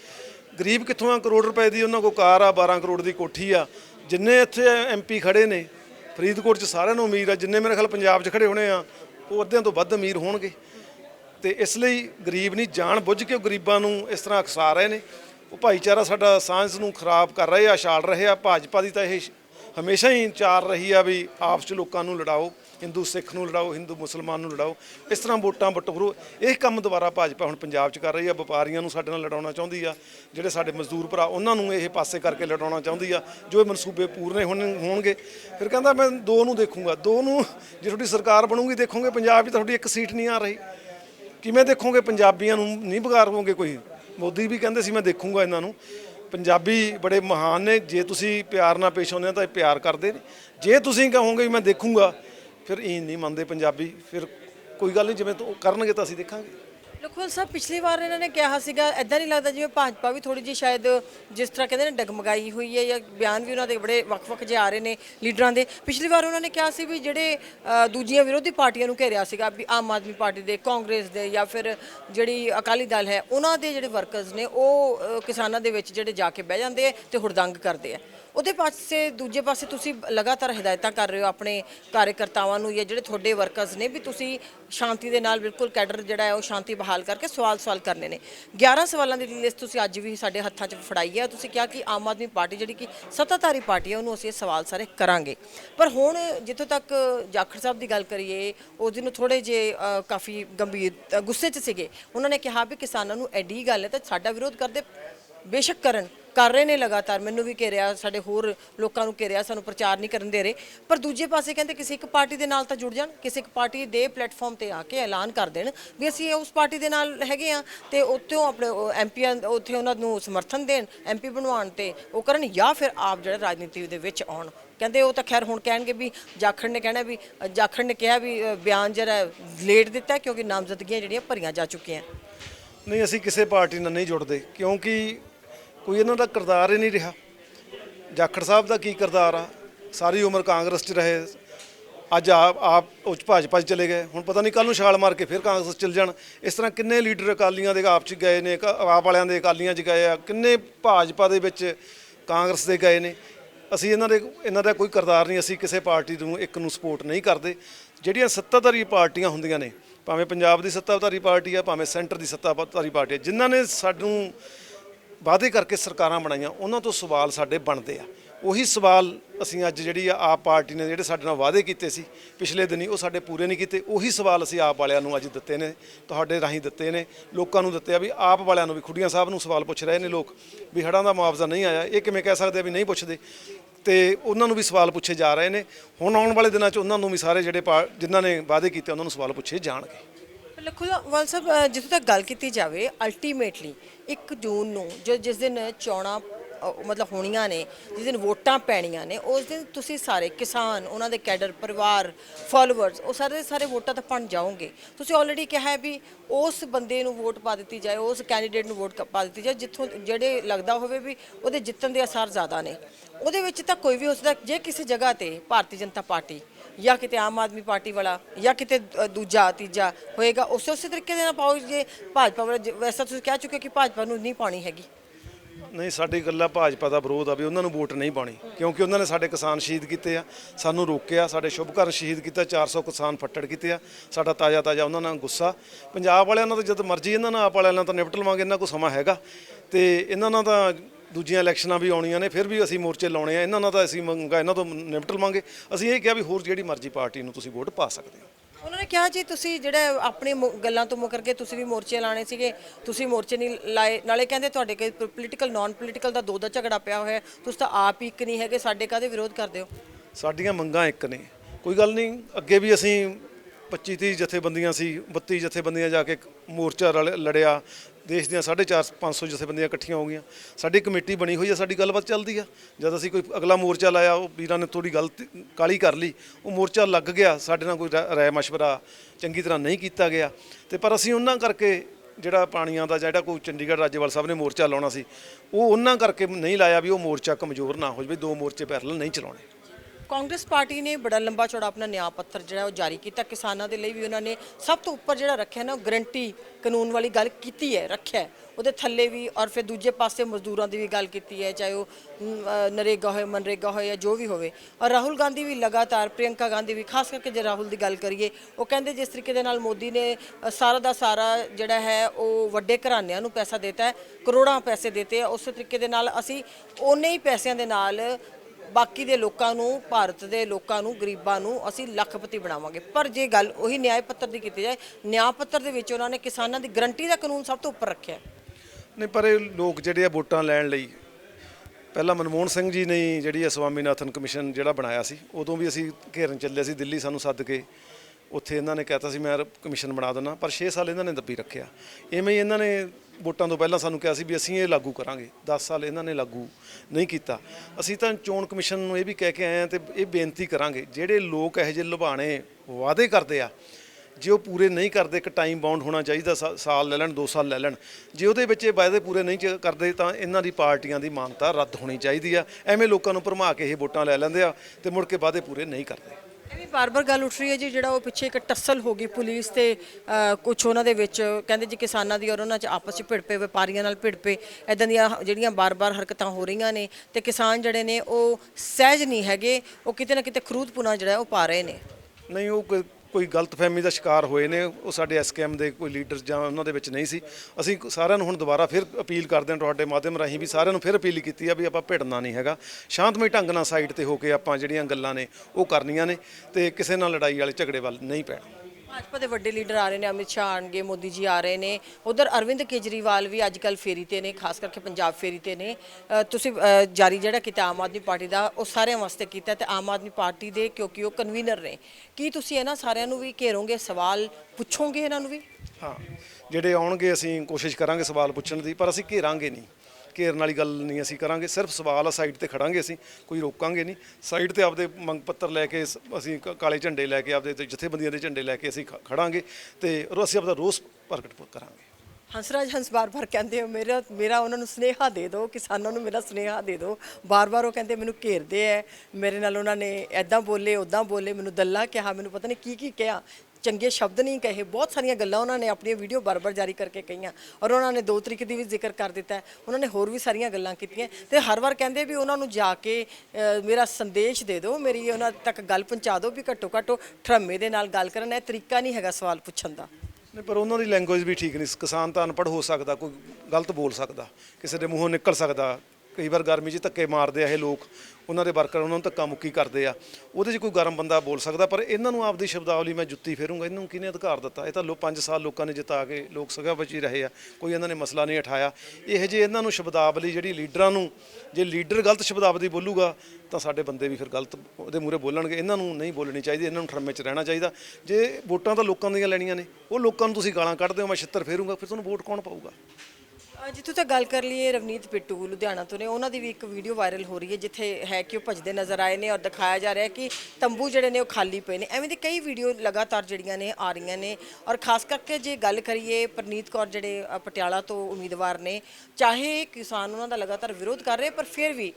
ਗਰੀਬ ਕਿੱਥੋਂ ਆ, ਕਰੋੜ ਰੁਪਏ ਦੀ ਉਹਨਾਂ ਕੋਲ ਕਾਰ ਆ 12 ਕਰੋੜ ਦੀ ਕੋਠੀ ਆ। ਜਿੰਨੇ ਇੱਥੇ ਐਮਪੀ ਖੜੇ ਨੇ, ਫਰੀਦਕੋਟ 'ਚ ਸਾਰਿਆਂ ਨੂੰ ਅਮੀਰ ਆ, ਜਿੰਨੇ ਮੇਰੇ ਖਿਆਲ ਪੰਜਾਬ 'ਚ ਖੜੇ ਹੋਣੇ ਆ, ਉਹ ਅੱਧਿਆਂ ਤੋਂ ਵੱਧ ਅਮੀਰ ਹੋਣਗੇ। ਤੇ ਇਸ ਲਈ ਗਰੀਬ ਨਹੀਂ, ਜਾਣ ਬੁੱਝ ਕੇ ਉਹ ਗਰੀਬਾਂ ਨੂੰ ਇਸ ਤਰ੍ਹਾਂ ਅਕਸਾ ਰਹੇ ਨੇ। ਉਹ ਭਾਈਚਾਰਾ ਸਾਡਾ ਸਾਂਝ ਨੂੰ ਖਰਾਬ ਕਰ ਰਹੇ ਆ, ਛਾਲ ਰਹੇ ਆ। ਭਾਜਪਾ ਦੀ ਤਾਂ ਇਹ ਹਮੇਸ਼ਾ ਹੀ ਚਾਰ ਰਹੀ ਆ ਵੀ ਆਪਸ ਚ ਲੋਕਾਂ ਨੂੰ ਲੜਾਓ, ਹਿੰਦੂ ਸਿੱਖ ਨੂੰ ਲੜਾਓ, ਹਿੰਦੂ ਮੁਸਲਮਾਨ ਨੂੰ ਲੜਾਓ। ਇਸ ਤਰ੍ਹਾਂ ਵੋਟਾਂ ਬਟੋਰੋ ਇਹ ਕੰਮ ਦੁਬਾਰਾ ਭਾਜਪਾ ਹੁਣ ਪੰਜਾਬ 'ਚ ਕਰ ਰਹੀ ਆ। ਵਪਾਰੀਆਂ ਨੂੰ ਸਾਡੇ ਨਾਲ ਲੜਾਉਣਾ ਚਾਹੁੰਦੀ ਆ, ਜਿਹੜੇ ਸਾਡੇ ਮਜ਼ਦੂਰ ਭਰਾ, ਉਹਨਾਂ ਨੂੰ ਇਹ ਪਾਸੇ ਕਰਕੇ ਲੜਾਉਣਾ ਚਾਹੁੰਦੀ ਆ, ਜੋ ਇਹ ਮਨਸੂਬੇ ਪੂਰਨੇ ਹੋਣ- ਹੋਣਗੇ। ਫਿਰ ਕਹਿੰਦਾ, ਮੈਂ ਦੋ ਨੂੰ ਦੇਖੂੰਗਾ, ਦੋ ਨੂੰ ਜੇ ਤੁਹਾਡੀ ਸਰਕਾਰ ਬਣੂਗੀ, ਦੇਖੋਗੇ ਪੰਜਾਬ 'ਚ ਤੁਹਾਡੀ ਇੱਕ ਸੀਟ ਨਹੀਂ ਆ ਰਹੀ। ਕਿਵੇਂ ਦੇਖੋਗੇ ਪੰਜਾਬੀਆਂ ਨੂੰ, ਨਹੀਂ ਬਗਾਰੋਗੇ ਕੋਈ? ਮੋਦੀ ਵੀ ਕਹਿੰਦੇ ਸੀ, ਮੈਂ ਦੇਖੂੰਗਾ ਇਹਨਾਂ ਨੂੰ। ਪੰਜਾਬੀ ਬੜੇ ਮਹਾਨ ਨੇ, ਜੇ ਤੁਸੀਂ ਪਿਆਰ ਨਾਲ ਪੇਸ਼ ਆਉਂਦੇ ਹੋ ਤਾਂ ਇਹ ਪਿਆਰ ਕਰਦੇ ਨੇ। ਜੇ ਤੁਸੀਂ ਕਹੋਗੇ ਮੈਂ ਦੇਖੂੰਗਾ, ਫਿਰ ਇਹ ਨਹੀਂ ਮੰਨਦੇ ਪੰਜਾਬੀ, ਫਿਰ ਕੋਈ ਗੱਲ ਨਹੀਂ, ਜਿਵੇਂ ਤੋਂ ਕਰਨਗੇ ਤਾਂ ਅਸੀਂ ਦੇਖਾਂਗੇ। ਲਖਵਲ ਸਾਹਿਬ ਪਿਛਲੀ ਵਾਰ ਇਹਨਾਂ ਨੇ ਕਿਹਾ ਸੀਗਾ ਐਦਾਂ ਨਹੀਂ ਲੱਗਦਾ ਜਿਵੇਂ ਭਾਜਪਾ ਵੀ ਥੋੜੀ ਜਿਹੀ ਸ਼ਾਇਦ ਜਿਸ ਤਰ੍ਹਾਂ ਕਹਿੰਦੇ ਨੇ ਡਗਮਗਾਈ ਹੋਈ ਹੈ ਜਾਂ ਬਿਆਨ ਵੀ ਉਹਨਾਂ ਦੇ ਬੜੇ ਵੱਖ-ਵੱਖ ਜਿਹੇ ਆ ਰਹੇ ਨੇ ਲੀਡਰਾਂ ਦੇ। ਪਿਛਲੀ ਵਾਰ ਉਹਨਾਂ ਨੇ ਕਿਹਾ ਸੀ ਵੀ ਜਿਹੜੇ ਅ, ਦੂਜੀਆਂ ਵਿਰੋਧੀ ਪਾਰਟੀਆਂ ਨੂੰ ਘੇਰਿਆ ਸੀਗਾ ਵੀ ਆਮ ਆਦਮੀ ਪਾਰਟੀ ਦੇ ਕਾਂਗਰਸ ਦੇ ਜਾਂ ਫਿਰ ਜਿਹੜੀ ਅਕਾਲੀ ਦਲ ਹੈ ਉਹਨਾਂ ਦੇ ਜਿਹੜੇ ਵਰਕਰਸ ਨੇ ਉਹ ਅ, ਕਿਸਾਨਾਂ ਦੇ ਵਿੱਚ ਜਿਹੜੇ ਜਾ ਕੇ ਬਹਿ ਜਾਂਦੇ ਆ ਤੇ ਹੁੜਦੰਗ ਕਰਦੇ ਆ ਉਹਦੇ ਪਾਸੇ, ਦੂਜੇ ਪਾਸੇ ਤੁਸੀਂ ਲਗਾਤਾਰ ਹਦਾਇਤਾਂ ਕਰ ਰਹੇ ਹੋ ਆਪਣੇ ਕਾਰਜਕਰਤਾਵਾਂ ਨੂੰ ਜਾਂ ਜਿਹੜੇ ਤੁਹਾਡੇ ਵਰਕਰਸ ਨੇ ਵੀ ਤੁਸੀਂ ਸ਼ਾਂਤੀ ਦੇ ਨਾਲ ਬਿਲਕੁਲ ਕੈਡਰ ਜਿਹੜਾ ਹੈ ਉਹ ਸ਼ਾਂਤੀ ਬਹਾਲ ਕਰਕੇ ਸਵਾਲ ਸਵਾਲ ਕਰਨੇ ਨੇ। 11 ਸਵਾਲਾਂ ਦੀ ਲਿਸਟ ਤੁਸੀਂ ਅੱਜ ਵੀ ਸਾਡੇ ਹੱਥਾਂ 'ਚ ਫੜਾਈ ਹੈ। ਤੁਸੀਂ ਕਿਹਾ ਕਿ ਆਮ ਆਦਮੀ ਪਾਰਟੀ ਜਿਹੜੀ ਕਿ ਸੱਤਾਧਾਰੀ ਪਾਰਟੀ ਹੈ, ਉਹਨੂੰ ਅਸੀਂ ਇਹ ਸਵਾਲ ਸਾਰੇ ਕਰਾਂਗੇ। ਪਰ ਹੁਣ ਜਿੱਥੋਂ ਤੱਕ ਜਾਖੜ ਸਾਹਿਬ ਦੀ ਗੱਲ ਕਰੀਏ ਉਸ ਦਿਨ ਥੋੜੇ ਜੇ ਕਾਫੀ ਗੰਭੀਰ ਗੁੱਸੇ 'ਚ ਸੀਗੇ। ਉਹਨਾਂ ਨੇ ਕਿਹਾ ਵੀ ਕਿਸਾਨਾਂ ਨੂੰ ਐਡੀ ਗੱਲ ਹੈ ਤਾਂ ਸਾਡਾ ਵਿਰੋਧ ਕਰਦੇ ਬੇਸ਼ੱਕ ਕਰਨ। ਕਰ ਰਹੇ ਨੇ ਲਗਾਤਾਰ। ਮੈਨੂੰ ਵੀ ਘੇਰਿਆ, ਸਾਡੇ ਹੋਰ ਲੋਕਾਂ ਨੂੰ ਘੇਰਿਆ, ਸਾਨੂੰ ਪ੍ਰਚਾਰ ਨਹੀਂ ਕਰਨ ਦੇ ਰਹੇ। ਪਰ ਦੂਜੇ ਪਾਸੇ ਕਹਿੰਦੇ ਕਿਸੇ ਇੱਕ ਪਾਰਟੀ ਦੇ ਨਾਲ ਤਾਂ ਜੁੜ ਜਾਣ, ਕਿਸੇ ਇੱਕ ਪਾਰਟੀ ਦੇ ਪਲੇਟਫਾਰਮ ਤੇ ਆ ਕੇ ਐਲਾਨ ਕਰ ਦੇਣ। ਵੀ ਅਸੀਂ ਉਸ ਪਾਰਟੀ ਦੇ ਨਾਲ ਹੈਗੇ ਆ ਤੇ ਉੱਥੋਂ ਆਪਣੇ ਐਮਪੀਆਂ ਉੱਥੇ ਉਹਨਾਂ ਨੂੰ ਸਮਰਥਨ ਦੇਣ ਐਮਪੀ ਬਣਵਾਉਣ ਤੇ ਉਹ ਕਰਨ ਜਾਂ ਫਿਰ ਆਪ ਜਿਹੜਾ ਰਾਜਨੀਤੀ ਦੇ ਵਿੱਚ ਆਉਣ। ਕਹਿੰਦੇ ਉਹ ਤਾਂ ਖੈਰ ਹੁਣ ਕਹਿਣਗੇ ਵੀ ਜਾਖੜ ਨੇ ਕਹਿਣਾ ਵੀ, ਜਾਖੜ ਨੇ ਕਿਹਾ ਵੀ ਬਿਆਨ ਜਿਹੜਾ ਲੇਟ ਦਿੱਤਾ ਕਿਉਂਕਿ ਨਾਮਜ਼ਦਗੀਆਂ ਜਿਹੜੀਆਂ ਭਰੀਆਂ ਜਾ ਚੁੱਕੀਆਂ। ਨਹੀਂ, ਅਸੀਂ ਕਿਸੇ ਪਾਰਟੀ ਨਾਲ ਨਹੀਂ ਜੁੜਦੇ ਕਿਉਂਕਿ ਕੋਈ ਇਹਨਾਂ ਦਾ ਕਿਰਦਾਰ ਹੀ ਨਹੀਂ ਰਿਹਾ। ਜਾਖੜ ਸਾਹਿਬ ਦਾ ਕੀ ਕਿਰਦਾਰ ਆ? ਸਾਰੀ ਉਮਰ ਕਾਂਗਰਸ 'ਚ ਰਹੇ। ਅੱਜ ਆਪ ਆਪ ਉੱਚ ਭਾਜਪਾ 'ਚ ਚਲੇ ਗਏ। ਹੁਣ ਪਤਾ ਨਹੀਂ ਕੱਲ ਨੂੰ ਛਾਲ ਮਾਰ ਕੇ ਫਿਰ ਕਾਂਗਰਸ 'ਚ ਚਲ ਜਾਣ। ਇਸ ਤਰ੍ਹਾਂ ਕਿੰਨੇ ਲੀਡਰ ਅਕਾਲੀਆਂ ਦੇ ਆਪ 'ਚ ਗਏ ਨੇ, ਕ- ਆਪ ਵਾਲਿਆਂ ਦੇ ਅਕਾਲੀਆਂ 'ਚ ਗਏ ਆ। ਕਿੰਨੇ ਭਾਜਪਾ ਦੇ ਵਿੱਚ ਕਾਂਗਰਸ ਦੇ ਗਏ ਨੇ। ਅਸੀਂ ਇਹਨਾਂ ਦੇ, ਇਹਨਾਂ ਦਾ ਕੋਈ ਕਿਰਦਾਰ ਨਹੀਂ। ਅਸੀਂ ਕਿਸੇ ਪਾਰਟੀ ਨੂੰ, ਇੱਕ ਨੂੰ ਸਪੋਰਟ ਨਹੀਂ ਕਰਦੇ। ਜਿਹੜੀਆਂ ਸੱਤਾਧਾਰੀ ਪਾਰਟੀਆਂ ਹੁੰਦੀਆਂ ਨੇ, ਭਾਵੇਂ ਪੰਜਾਬ ਦੀ ਸੱਤਾਧਾਰੀ ਪਾਰਟੀ ਆ, ਭਾਵੇਂ ਸੈਂਟਰ ਦੀ ਸੱਤਾਧਾਰੀ ਪਾਰਟੀ ਆ, ਜਿਨ੍ਹਾਂ ਨੇ ਸਾਨੂੰ ਵਾਅਦੇ ਕਰਕੇ ਸਰਕਾਰਾਂ ਬਣਾਈਆਂ, ਉਹਨਾਂ ਤੋਂ ਸਵਾਲ ਸਾਡੇ ਬਣਦੇ ਆ। ਉਹੀ ਸਵਾਲ ਅਸੀਂ ਅੱਜ ਜਿਹੜੀ ਆ ਆਪ ਪਾਰਟੀ ਨੇ ਜਿਹੜੇ ਸਾਡੇ ਨਾਲ ਵਾਅਦੇ ਕੀਤੇ ਸੀ ਪਿਛਲੇ ਦਿਨੀ, ਉਹ ਸਾਡੇ ਪੂਰੇ ਨਹੀਂ ਕੀਤੇ। ਉਹੀ ਸਵਾਲ ਅਸੀਂ ਆਪ ਵਾਲਿਆਂ ਨੂੰ ਅੱਜ ਦਿੱਤੇ ਨੇ, ਤੁਹਾਡੇ ਰਾਹੀਂ ਦਿੱਤੇ ਨੇ। ਲੋਕਾਂ ਨੂੰ ਦਿੱਤੇ ਆ ਵੀ ਆਪ ਵਾਲਿਆਂ ਨੂੰ ਵੀ, ਖੁੱਡੀਆਂ ਸਾਹਿਬ ਨੂੰ ਸਵਾਲ ਪੁੱਛ ਰਹੇ ਨੇ ਲੋਕ ਵੀ ਹੜਾਂ ਦਾ ਮੁਆਵਜ਼ਾ ਨਹੀਂ ਆਇਆ। ਇਹ ਕਿਵੇਂ ਕਹਿ ਸਕਦੇ ਆ ਵੀ ਨਹੀਂ ਪੁੱਛਦੇ? ਤੇ ਉਹਨਾਂ ਨੂੰ ਵੀ ਸਵਾਲ ਪੁੱਛੇ ਜਾ ਰਹੇ ਨੇ। ਹੁਣ ਆਉਣ ਵਾਲੇ ਦਿਨਾਂ 'ਚ ਉਹਨਾਂ ਨੂੰ ਵੀ ਸਾਰੇ ਜਿਹੜੇ ਪਾ- ਜਿਨ੍ਹਾਂ ਨੇ ਵਾਅਦੇ ਕੀਤੇ, ਉਹਨਾਂ ਨੂੰ ਸਵਾਲ ਪੁੱਛੇ ਜਾਣਗੇ। ਲਖੂਵਾਲ ਸਾਹਿਬ ਅ, ਜਿੱਥੋਂ ਤੱਕ ਗੱਲ ਕੀਤੀ ਜਾਵੇ ਅਲਟੀਮੇਟਲੀ 1 ਜੂਨ ਨੂੰ ਜੋ ਜਿਸ ਦਿਨ ਚੋਣਾਂ ਅ, ਮਤਲਬ ਹੋਣੀਆਂ ਨੇ ਜਿਸ ਦਿਨ ਵੋਟਾਂ ਪੈਣੀਆਂ ਨੇ ਉਸ ਦਿਨ ਤੁਸੀਂ ਸਾਰੇ ਕਿਸਾਨ ਉਹਨਾਂ ਦੇ ਕੈਡਰ ਪਰਿਵਾਰ ਫਾਲੋਅਰਸ ਉਹ ਸਾਰੇ ਦੇ ਸਾਰੇ ਵੋਟਾਂ ਤਾਂ ਪਣ ਜਾਓਗੇ। ਤੁਸੀਂ ਆਲਰੇਡੀ ਕਿਹਾ ਹੈ ਵੀ ਉਸ ਬੰਦੇ ਨੂੰ ਵੋਟ ਪਾ ਦਿੱਤੀ ਜਾਏ ਉਸ ਕੈਂਡੀਡੇਟ ਨੂੰ ਵੋਟ ਕ- ਪਾ ਦਿੱਤੀ ਜਾਏ ਜਿੱਥੋਂ ਜਿਹੜੇ ਲੱਗਦਾ ਹੋਵੇ ਵੀ ਉਹਦੇ ਜਿੱਤਣ ਦੇ ਅਸਾਰ ਜ਼ਿਆਦਾ ਨੇ। ਉਹਦੇ ਵਿੱਚ ਤਾਂ ਕੋਈ ਵੀ ਹੋ ਸਕਦਾ ਜੇ ਕਿਸੇ ਜਗ੍ਹਾ ਤੇ ਭਾਰਤੀ ਜਨਤਾ ਪਾਰਟੀ ਜਾਂ ਕਿਤੇ ਆਮ ਆਦਮੀ ਪਾਰਟੀ ਵਾਲਾ ਜਾਂ ਕਿਤੇ ਦੂਜਾ, ਤੀਜਾ ਹੋਏਗਾ, ਉਸੇ ਉਸੇ ਤਰੀਕੇ ਦੇ ਨਾਲ ਪਾਓ ਜੇ ਭਾਜਪਾ ਵਾਲਾ, ਜੇ- ਵੈਸਾ ਤੁਸੀਂ ਕਹਿ ਚੁੱਕੇ ਕਿ ਭਾਜਪਾ ਨੂੰ ਨਹੀਂ ਪਾਣੀ ਹੈਗੀ। ਨਹੀਂ, ਸਾਡੀ ਗੱਲਾਂ ਭਾਜਪਾ ਦਾ ਵਿਰੋਧ ਆ ਵੀ ਉਹਨਾਂ ਨੂੰ ਵੋਟ ਨਹੀਂ ਪਾਣੀ ਕਿਉਂਕਿ ਉਹਨਾਂ ਨੇ ਸਾਡੇ ਕਿਸਾਨ ਸ਼ਹੀਦ ਕੀਤੇ ਆ, ਸਾਨੂੰ ਰੋਕਿਆ, ਸਾਡੇ ਸ਼ੁਭ ਘਰ ਸ਼ਹੀਦ ਕੀਤਾ 400 ਕਿਸਾਨ ਫੱਟੜ ਕੀਤੇ ਆ, ਸਾਡਾ ਤਾਜ਼ਾ ਤਾਜ਼ਾ ਉਹਨਾਂ ਨਾਲ ਗੁੱਸਾ। ਪੰਜਾਬ ਵਾਲਿਆਂ ਨਾਲ ਤਾਂ ਜਦ ਮਰਜ਼ੀ ਇਹਨਾਂ ਨਾਲ, ਆਪ ਵਾਲਿਆਂ ਨਾਲ ਤਾਂ ਨਿਪਟ ਲਵਾਂਗੇ, ਇਹਨਾਂ ਕੋਲ ਸਮਾਂ ਹੈਗਾ, ਤੇ ਇਹਨਾਂ ਨਾਲ ਤਾਂ ਦੂਜੀਆਂ ਇਲੈਕਸ਼ਨਾਂ ਵੀ ਆਉਣੀਆਂ ਨੇ ਫਿਰ ਵੀ ਅਸੀਂ ਮੋਰਚੇ ਲਾਉਣੇ ਆ ਇਹਨਾਂ ਨਾਲ ਤਾਂ ਅਸੀਂ ਮੰਗਾ ਇਹਨਾਂ ਤੋਂ ਨਿਪਟ ਲਵਾਂਗੇ ਅਸੀਂ ਇਹ ਕਿਹਾ ਵੀ ਹੋਰ ਜਿਹੜੀ ਮਰਜ਼ੀ ਪਾਰਟੀ ਨੂੰ ਤੁਸੀਂ ਵੋਟ ਪਾ ਸਕਦੇ ਹੋ। ਉਹਨਾਂ ਨੇ ਕਿਹਾ ਜੀ ਤੁਸੀਂ ਜਿਹੜਾ ਆਪਣੇ ਗੱਲਾਂ ਤੋਂ ਮੁਕਰ ਕੇ ਤੁਸੀਂ ਵੀ ਮੋਰਚੇ ਲਾਣੇ ਸੀਗੇ ਤੁਸੀਂ ਮੋਰਚੇ ਨਹੀਂ ਲਾਏ। ਨਾਲੇ ਕਹਿੰਦੇ ਤੁਹਾਡੇ ਕੋਈ ਪੋਲੀਟੀਕਲ ਨਾਨ ਪੋਲੀਟੀਕਲ ਦਾ ਦੋ ਦਾ ਝਗੜਾ ਪਿਆ ਹੋਇਆ ਤੁਸੀਂ ਤਾਂ ਆਪ ਹੀ ਇੱਕ ਨਹੀਂ ਹੈਗੇ ਸਾਡੇ ਕਾਹਦੇ ਵਿਰੋਧ ਕਰਦੇ ਹੋ? ਸਾਡੀਆਂ ਮੰਗਾਂ ਇੱਕ ਨੇ। ਕੋਈ ਗੱਲ ਨਹੀਂ ਅੱਗੇ ਵੀ ਅਸੀਂ 25 30 ਜਥੇਬੰਦੀਆਂ ਸੀ 32 ਜਥੇਬੰਦੀਆਂ ਜਾ ਕੇ ਮੋਰਚਾ ਲੜਿਆ। ਦੇਸ਼ ਦੀਆਂ 4.5 500 ਜਥੇਬੰਦੀਆਂ ਇਕੱਠੀਆਂ ਹੋ ਗਈਆਂ। ਸਾਡੀ ਕਮੇਟੀ ਬਣੀ ਹੋਈ ਹੈ ਸਾਡੀ ਗੱਲਬਾਤ ਚੱਲਦੀ ਆ। ਜਦ ਅਸੀਂ ਕੋਈ ਅਗਲਾ ਮੋਰਚਾ ਲਾਇਆ, ਉਹ ਵੀਰਾਂ ਨੇ ਥੋੜੀ ਗਲਤੀ ਕਾਲੀ ਕਰ ਲਈ। ਉਹ ਮੋਰਚਾ ਲੱਗ ਗਿਆ, ਸਾਡੇ ਨਾਲ ਕੋਈ ਰਾ- ਰਾਏ ਮਸ਼ਵਰਾ ਚੰਗੀ ਤਰ੍ਹਾਂ ਨਹੀਂ ਕੀਤਾ ਗਿਆ। ਤੇ ਪਰ ਅਸੀਂ ਉਹਨਾਂ ਕਰਕੇ ਜਿਹੜਾ ਪਾਣੀਆਂ ਦਾ ਜਿਹੜਾ ਕੋਈ ਚੰਡੀਗੜ੍ਹ ਰਾਜੇਵਾਲ ਸਾਹਿਬ ਨੇ ਮੋਰਚਾ ਲਾਉਣਾ ਸੀ, ਉਹ ਉਹਨਾਂ ਕਰਕੇ ਨਹੀਂ ਲਾਇਆ ਵੀ ਉਹ ਮੋਰਚਾ ਕਮਜ਼ੋਰ ਨਾ ਹੋ ਜਾਵੇ ਦੋ ਮੋਰਚੇ ਪੈਰਲ ਨਹੀਂ ਚਲਾਉਣੇ। ਕਾਂਗਰਸ ਪਾਰਟੀ ਨੇ ਬੜਾ ਲੰਬਾ ਚੌੜਾ ਆਪਣਾ ਨਿਆਂ ਪੱਤਰ ਜਿਹੜਾ ਉਹ ਜਾਰੀ ਕੀਤਾ। ਕਿਸਾਨਾਂ ਦੇ ਲਈ ਵੀ ਉਹਨਾਂ ਨੇ ਸਭ ਤੋਂ ਉੱਪਰ ਜਿਹੜਾ ਰੱਖਿਆ ਨਾ, ਉਹ ਗਰੰਟੀ ਕਾਨੂੰਨ ਵਾਲੀ ਗੱਲ ਕੀਤੀ ਹੈ, ਰੱਖਿਆ ਉਹਦੇ ਥੱਲੇ ਵੀ ਔਰ ਫਿਰ ਦੂਜੇ ਪਾਸੇ ਮਜ਼ਦੂਰਾਂ ਦੀ ਵੀ ਗੱਲ ਕੀਤੀ ਹੈ, ਚਾਹੇ ਉਹ ਨਰੇਗਾ ਹੋਏ, ਮਨਰੇਗਾ ਹੋਏ ਜਾਂ ਜੋ ਵੀ ਹੋਵੇ। ਔਰ ਰਾਹੁਲ ਗਾਂਧੀ ਵੀ ਲਗਾਤਾਰ, ਪ੍ਰਿਯੰਕਾ ਗਾਂਧੀ ਵੀ, ਖਾਸ ਕਰਕੇ ਜੇ ਰਾਹੁਲ ਦੀ ਗੱਲ ਕਰੀਏ, ਉਹ ਕਹਿੰਦੇ ਜਿਸ ਤਰੀਕੇ ਦੇ ਨਾਲ ਮੋਦੀ ਨੇ ਸਾਰਾ ਦਾ ਸਾਰਾ ਜਿਹੜਾ ਹੈ, ਉਹ ਵੱਡੇ ਘਰਾਣਿਆਂ ਨੂੰ ਪੈਸਾ ਦਿੱਤਾ ਹੈ, ਕਰੋੜਾਂ ਪੈਸੇ ਦਿੱਤੇ ਆ ਉਸੇ ਤਰੀਕੇ ਦੇ ਨਾਲ ਅਸੀਂ ਉਹਨੇ ਹੀ ਪੈਸਿਆਂ ਦੇ ਨਾਲ ਬਾਕੀ ਦੇ ਲੋਕਾਂ ਨੂੰ, ਭਾਰਤ ਦੇ ਲੋਕਾਂ ਨੂੰ, ਗਰੀਬਾਂ ਨੂੰ ਅਸੀਂ ਲੱਖਪਤੀ ਬਣਾਵਾਂਗੇ। ਪਰ ਜੇ ਗੱਲ ਉਹੀ ਨਿਆਂ ਪੱਤਰ ਦੀ ਕੀਤੀ ਜਾਏ, ਨਿਆਂ ਪੱਤਰ ਦੇ ਵਿੱਚ ਉਹਨਾਂ ਨੇ ਕਿਸਾਨਾਂ ਦੀ ਗਰੰਟੀ ਦਾ ਕਾਨੂੰਨ ਸਭ ਤੋਂ ਉੱਪਰ ਰੱਖਿਆ। ਨਹੀਂ, ਪਰ ਇਹ ਲੋਕ ਜਿਹੜੇ ਆ ਵੋਟਾਂ ਲੈਣ ਲਈ, ਪਹਿਲਾਂ ਮਨਮੋਹਨ ਸਿੰਘ ਜੀ ਨੇ ਜਿਹੜੀ ਆ ਸਵਾਮੀਨਾਥਨ ਕਮਿਸ਼ਨ ਜਿਹੜਾ ਬਣਾਇਆ ਸੀ, ਉਦੋਂ ਵੀ ਅਸੀਂ ਘੇਰਨ ਚੱਲੇ ਸੀ, ਦਿੱਲੀ ਸਾਨੂੰ ਸੱਦ ਕੇ। ਉੱਥੇ ਇਹਨਾਂ ਨੇ ਕਹਿਤਾ ਸੀ, ਮੈਂ ਕਮਿਸ਼ਨ ਬਣਾ ਦਿੰਦਾ ਪਰ 6 ਸਾਲ ਇਹਨਾਂ ਨੇ ਦੱਬੀ ਰੱਖਿਆ। ਐਵੇਂ ਹੀ ਇਹਨਾਂ ਨੇ ਵੋਟਾਂ ਤੋਂ ਪਹਿਲਾਂ ਸਾਨੂੰ ਕਿਹਾ ਸੀ ਵੀ ਅਸੀਂ ਇਹ ਲਾਗੂ ਕਰਾਂਗੇ। 10 ਸਾਲ ਇਹਨਾਂ ਨੇ ਲਾਗੂ ਨਹੀਂ ਕੀਤਾ। ਅਸੀਂ ਤਾਂ ਚੋਣ ਕਮਿਸ਼ਨ ਨੂੰ ਇਹ ਵੀ ਕਹਿ ਕੇ ਆਏ ਆ ਤੇ ਇਹ ਬੇਨਤੀ ਕਰਾਂਗੇ, ਜਿਹੜੇ ਲੋਕ ਇਹੋ ਜਿਹੇ ਲੁਭਾਣੇ ਵਾਅਦੇ ਕਰਦੇ ਆ, ਜੇ ਉਹ ਪੂਰੇ ਨਹੀਂ ਕਰਦੇ, ਇੱਕ ਟਾਈਮ ਬਾਉਂਡ ਹੋਣਾ ਚਾਹੀਦਾ, ਸਾ- ਸਾਲ ਲੈ ਲੈਣ 2 ਸਾਲ ਲੈ ਲੈਣ। ਜੇ ਉਹਦੇ ਵਿੱਚ ਇਹ ਵਾਅਦੇ ਪੂਰੇ ਨਹੀਂ ਚ- ਕਰਦੇ, ਤਾਂ ਇਹਨਾਂ ਦੀ ਪਾਰਟੀਆਂ ਦੀ ਮਾਨਤਾ ਰੱਦ ਹੋਣੀ ਚਾਹੀਦੀ ਆ। ਐਵੇਂ ਲੋਕਾਂ ਨੂੰ ਭਰਮਾ ਕੇ ਇਹ ਵੋਟਾਂ ਲੈ ਲੈਂਦੇ ਆ ਤੇ ਮੁੜ ਕੇ ਵਾਅਦੇ ਪੂਰੇ ਨਹੀਂ ਕਰਦੇ। ਇਹ ਵੀ ਬਾਰ-ਬਾਰ ਗੱਲ ਉੱਠ ਰਹੀ ਹੈ ਜੀ, ਜਿਹੜਾ ਉਹ ਪਿੱਛੇ ਇੱਕ ਟੱਸਲ ਹੋ ਗਈ ਪੁਲਿਸ ਤੇ ਕੁਝ ਉਹਨਾਂ ਦੇ ਵਿੱਚ, ਕਹਿੰਦੇ ਜੀ ਕਿਸਾਨਾਂ ਦੀ ਔਰ ਉਹਨਾਂ 'ਚ ਆਪਸ 'ਚ ਭਿੜਪੇ ਵਪਾਰੀਆਂ ਨਾਲ ਭਿੜਪੇ ਐਦਾਂ ਦੀਆਂ ਜਿਹੜੀਆਂ ਬਾਰ-ਬਾਰ ਹਰਕਤਾਂ ਹੋ ਰਹੀਆਂ ਨੇ ਤੇ ਕਿਸਾਨ ਜਿਹੜੇ ਨੇ ਉਹ ਸਹਿਜ ਨਹੀਂ ਹੈਗੇ, ਉਹ ਕਿਤੇ ਨਾ ਕਿਤੇ ਖਰੂਦਪੁਣਾ ਜਿਹੜਾ ਉਹ ਪਾ ਰਹੇ ਨੇ। ਨਹੀਂ, ਉਹ ਕੋਈ ਕੋਈ ਗਲਤਫਹਿਮੀ ਦਾ ਸ਼ਿਕਾਰ ਹੋਏ ਨੇ, ਉਹ ਸਾਡੇ ਐਸਕੇਐਮ ਦੇ ਕੋਈ ਲੀਡਰ ਜਾਂ ਉਹਨਾਂ ਦੇ ਵਿੱਚ ਨਹੀਂ ਸੀ। ਅਸੀਂ ਸਾਰਿਆਂ ਨੂੰ ਹੁਣ ਦੁਬਾਰਾ ਫਿਰ ਅਪੀਲ ਕਰਦੇ ਹਾਂ ਤੁਹਾਡੇ ਮਾਧਿਅਮ ਰਾਹੀਂ ਵੀ ਸਾਰਿਆਂ ਨੂੰ ਫਿਰ ਅਪੀਲ ਕੀਤੀ ਆ ਵੀ ਆਪਾਂ ਭਿੜਨਾ ਨਹੀਂ ਹੈਗਾ। ਸ਼ਾਂਤਮਈ ਢੰਗ ਨਾਲ ਸਾਈਡ ਤੇ ਹੋ ਕੇ ਆਪਾਂ ਜਿਹੜੀਆਂ ਗੱਲਾਂ ਨੇ, ਉਹ ਕਰਨੀਆਂ ਨੇ ਤੇ ਕਿਸੇ ਨਾਲ ਲੜਾਈ ਵਾਲੇ ਝਗੜੇ ਵੱਲ ਨਹੀਂ ਪੈਣਾ। ਭਾਜਪਾ ਦੇ ਵੱਡੇ ਲੀਡਰ ਆ ਰਹੇ ਨੇ ਅਮਿਤ ਸ਼ਾਹ ਆਣਗੇ ਮੋਦੀ ਜੀ ਆ ਰਹੇ ਨੇ। ਉਧਰ ਅਰਵਿੰਦ ਕੇਜਰੀਵਾਲ ਵੀ ਅੱਜ ਕੱਲ ਫੇਰੀ ਤੇ ਨੇ ਖਾਸ ਕਰਕੇ ਪੰਜਾਬ ਫੇਰੀ ਤੇ ਨੇ। ਅ, ਤੁਸੀਂ ਅ, ਜਾਰੀ ਜਿਹੜਾ ਕੀਤਾ ਆਮ ਆਦਮੀ ਪਾਰਟੀ ਦਾ ਉਹ ਸਾਰਿਆਂ ਵਾਸਤੇ ਕੀਤਾ ਤੇ ਆਮ ਆਦਮੀ ਪਾਰਟੀ ਦੇ ਕਿਉਂਕਿ ਉਹ ਕਨਵੀਨਰ ਨੇ। ਕੀ ਤੁਸੀਂ ਇਹਨਾਂ ਸਾਰਿਆਂ ਨੂੰ ਵੀ ਘੇਰੋਗੇ ਸਵਾਲ ਪੁੱਛੋਗੇ ਇਹਨਾਂ ਨੂੰ ਵੀ? ਹਾਂ ਜਿਹੜੇ ਆਉਣਗੇ ਅਸੀਂ ਕੋਸ਼ਿਸ਼ ਕਰਾਂਗੇ ਸਵਾਲ ਪੁੱਛਣ ਦੀ ਪਰ ਅਸੀਂ ਘੇਰਾਂਗੇ ਨਹੀਂ। ਘੇਰਨ ਵਾਲੀ ਗੱਲ ਨਹੀਂ ਅਸੀਂ ਕਰਾਂਗੇ, ਸਿਰਫ ਸਵਾਲ ਆ ਸਾਈਡ ਤੇ ਖੜਾਂਗੇ ਅਸੀਂ, ਕੋਈ ਰੋਕਾਂਗੇ ਨਹੀਂ। ਸਾਈਡ ਤੇ ਆਪਦੇ ਮੰਗ ਪੱਤਰ ਲੈ ਕੇ ਸ- ਅਸੀਂ ਕ- ਕਾਲੇ ਝੰਡੇ ਲੈ ਕੇ ਆਪਦੇ ਜਥੇਬੰਦੀਆਂ ਦੇ ਝੰਡੇ ਲੈ ਕੇ ਅਸੀਂ ਖ- ਖੜਾਂਗੇ ਤੇ ਰੋ- ਅਸੀਂ ਆਪਦਾ ਰੋਸ ਪ੍ਰਗਟ ਪ- ਕਰਾਂਗੇ। ਹੰਸਰਾਜ, ਹੰਸ ਬਾਰ-ਬਾਰ ਕਹਿੰਦੇ ਹੋ, ਮੇਰਾ ਮੇਰਾ ਉਹਨਾਂ ਨੂੰ ਸਨੇਹਾ ਦੇ ਦਿਓ, ਕਿਸਾਨਾਂ ਨੂੰ ਮੇਰਾ ਸਨੇਹਾ ਦੇ ਦਿਓ। ਬਾਰ-ਬਾਰ ਉਹ ਕਹਿੰਦੇ, ਮੈਨੂੰ ਘੇਰਦੇ ਐ, ਮੇਰੇ ਨਾਲ ਉਹਨਾਂ ਨੇ ਐਦਾਂ ਬੋਲੇ ਉਦਾਂ ਬੋਲੇ, ਮੈਨੂੰ ਦੱਲਾ ਕਿਹਾ, ਮੈਨੂੰ ਪਤਾ ਨਹੀਂ ਕੀ ਕੀ ਕਿਹਾ। ਚੰਗੇ ਸ਼ਬਦ ਨਹੀਂ ਕਹੇ, ਬਹੁਤ ਸਾਰੀਆਂ ਗੱਲਾਂ ਉਹਨਾਂ ਨੇ ਆਪਣੀਆਂ ਵੀਡੀਓ ਬਾਰ-ਬਾਰ ਜਾਰੀ ਕਰਕੇ ਕਹੀਆਂ ਔਰ ਉਹਨਾਂ ਨੇ ਦੋ ਤਰੀਕੇ ਦੀ ਵੀ ਜ਼ਿਕਰ ਕਰ ਦਿੱਤਾ ਉਹਨਾਂ ਨੇ ਹੋਰ ਵੀ ਸਾਰੀਆਂ ਗੱਲਾਂ ਕੀਤੀਆਂ ਤੇ ਹਰ ਵਾਰ ਕਹਿੰਦੇ ਵੀ ਉਹਨਾਂ ਨੂੰ ਜਾ ਕੇ ਮੇਰਾ ਸੰਦੇਸ਼ ਦੇ ਦਿਓ, ਮੇਰੀ ਉਹਨਾਂ ਤੱਕ ਗੱਲ ਪਹੁੰਚਾ ਦਿਓ ਵੀ ਘੱਟੋ ਘੱਟ ਉਹ ਠਰਮੇ ਦੇ ਨਾਲ ਗੱਲ ਕਰਨ, ਇਹ ਤਰੀਕਾ ਨਹੀਂ ਹੈਗਾ ਸਵਾਲ ਪੁੱਛਣ ਦਾ। ਨਹੀਂ, ਪਰ ਉਹਨਾਂ ਦੀ ਲੈਂਗੁਏਜ ਵੀ ਠੀਕ ਨਹੀਂ ਕਿਸਾਨ ਤਾਂ ਅਨਪੜ੍ਹ ਹੋ ਸਕਦਾ, ਕੋਈ ਗਲਤ ਬੋਲ ਸਕਦਾ, ਕਿਸੇ ਦੇ ਮੂੰਹੋਂ ਨਿਕਲ ਸਕਦਾ। ਕਈ ਵਾਰ ਗਰਮੀ 'ਚ ਧੱਕੇ ਮਾਰਦੇ ਆ ਇਹ ਲੋਕ। ਉਹਨਾਂ ਦੇ ਵਰਕਰ ਉਹਨਾਂ ਨੂੰ ਧੱਕਾ ਮੁੱਕੀ ਕਰਦੇ ਆ। ਉਹਦੇ 'ਚ ਕੋਈ ਗਰਮ ਬੰਦਾ ਬੋਲ ਸਕਦਾ, ਪਰ ਇਹਨਾਂ ਨੂੰ ਆਪਦੀ ਸ਼ਬਦਾਵਲੀ ਮੈਂ ਜੁੱਤੀ ਫੇਰੂੰਗਾ, ਇਹਨਾਂ ਨੂੰ ਕਿਹਨੇ ਅਧਿਕਾਰ ਦਿੱਤਾ? ਇਹ ਤਾਂ ਲੋ 5 ਸਾਲ ਲੋਕਾਂ ਨੇ ਜਿਤਾ ਕੇ ਲੋਕ ਸਭਾ ਵਿੱਚ ਹੀ ਰਹੇ ਆ, ਕੋਈ ਇਹਨਾਂ ਨੇ ਮਸਲਾ ਨਹੀਂ ਉਠਾਇਆ। ਇਹ ਜੇ ਇਹਨਾਂ ਨੂੰ ਸ਼ਬਦਾਵਲੀ ਜਿਹੜੀ ਲੀਡਰਾਂ ਨੂੰ, ਜੇ ਲੀਡਰ ਗਲਤ ਸ਼ਬਦਾਵਲੀ ਬੋਲੂਗਾ, ਤਾਂ ਸਾਡੇ ਬੰਦੇ ਵੀ ਫਿਰ ਗਲਤ ਉਹਦੇ ਮੂਰੇ ਬੋਲਣਗੇ। ਇਹਨਾਂ ਨੂੰ ਨਹੀਂ ਬੋਲਣੀ ਚਾਹੀਦੀ, ਇਹਨਾਂ ਨੂੰ ਠਰਮੇ 'ਚ ਰਹਿਣਾ ਚਾਹੀਦਾ। ਜੇ ਵੋਟਾਂ ਤਾਂ ਲੋਕਾਂ ਦੀਆਂ ਲੈਣੀਆਂ ਨੇ, ਉਹ ਲੋਕਾਂ ਨੂੰ ਤੁਸੀਂ ਗਾਲਾਂ ਕੱਢਦੇ ਹੋ, ਮੈਂ ਛਿੱਤਰ ਫੇਰੂੰਗਾ, ਫਿਰ ਤੁਹਾਨੂੰ ਵੋਟ ਕੌਣ ਪਾਊਗਾ? ਜਿੱਥੋਂ ਤੱਕ ਗੱਲ ਕਰ ਲਈਏ ਰਵਨੀਤ ਪਿੱਟੂ ਲੁਧਿਆਣਾ ਤੋਂ ਨੇ ਉਹਨਾਂ ਦੀ ਵੀ ਇੱਕ ਵੀਡੀਓ ਵਾਇਰਲ ਹੋ ਰਹੀ ਹੈ ਜਿੱਥੇ ਹੈ ਕਿ ਉਹ ਭੱਜਦੇ ਨਜ਼ਰ ਆਏ ਨੇ ਔਰ ਦਿਖਾਇਆ ਜਾ ਰਿਹਾ ਹੈ ਕਿ ਤੰਬੂ ਜਿਹੜੇ ਨੇ ਉਹ ਖਾਲੀ ਪਏ ਨੇ। ਐਵੇਂ ਦੀ ਕਈ ਵੀਡੀਓ ਲਗਾਤਾਰ ਜਿਹੜੀਆਂ ਨੇ ਆ ਰਹੀਆਂ ਨੇ ਔਰ ਖਾਸ ਕਰਕੇ ਜੇ ਗੱਲ ਕਰੀਏ ਪ੍ਰਨੀਤ ਕੌਰ ਜਿਹੜੇ ਅ, ਪਟਿਆਲਾ ਤੋਂ ਉਮੀਦਵਾਰ ਨੇ ਚਾਹੇ ਕਿਸਾਨ ਉਹਨਾਂ ਦਾ ਲਗਾਤਾਰ ਵਿਰੋਧ ਕਰ ਰਹੇ ਪਰ ਫਿਰ ਵੀ